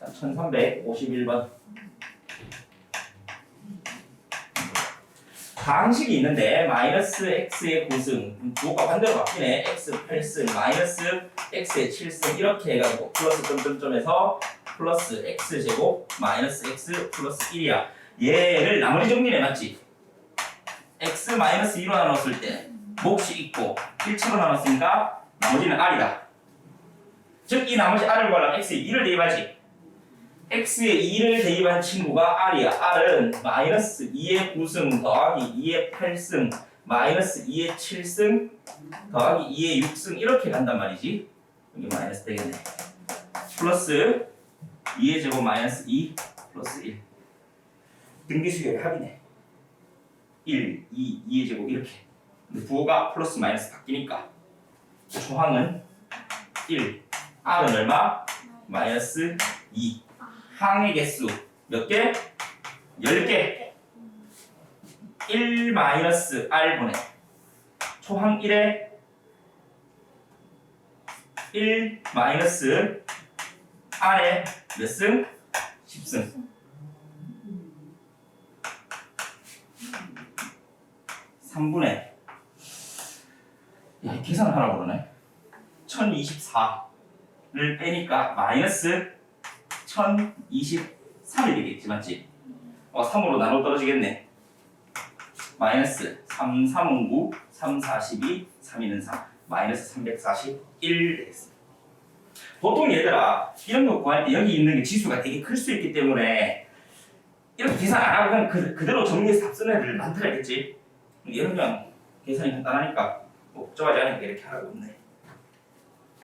자, 1351번. 방식이 있는데 마이너스 x의 9승 부호가 반대로 바뀌네. x 8승 마이너스 x의 7승. 이렇게 해가지고 플러스 점점점에서 플러스 x 제곱 마이너스 x 플러스 1이야. 얘를 나머지 정리해 맞지? x 마이너스 2로 나눴을 때 몫이 있고 1치로 나눴으니까 나머지는 r이다. 즉 이 나머지 r을 구하려면 x에 2를 대입하지 x에 2를 대입한 친구가 r이야. r은 마이너스 2의 9승 더하기 2의 8승 마이너스 2의 7승 더하기 2의 6승 이렇게 간단 말이지. 여기 마이너스 되겠네. 플러스 2의 제곱 마이너스 2 플러스 1 등비수열의 합이네. 1, 2, 2의 제곱 이렇게. 부호가 플러스 마이너스 바뀌니까 조항은 1, r은 얼마? 마이너스 2 항의 개수 몇 개? 10개 1 마이너스 R분의 초항 1에 1 마이너스 R의 몇 승? 10승 3분의 야, 이 계산을 하라고 그러네 1024를 빼니까 마이너스 1023이 되겠지 맞지? 어 3으로 나눠 떨어지겠네. 마이너스 3, 3은 9, 3, 42, 3, 2는 3 마이너스 341 되겠어 보통 얘들아 이런 거 구할 때 여기 있는 게 지수가 되게 클 수 있기 때문에 이렇게 계산 안 하고 그냥 그, 그대로 정리해서 답 쓰는 애들 많더라 했겠지 얘는 그냥 계산이 간단하니까 뭐 복잡하지 않으니까 이렇게 하라고 했네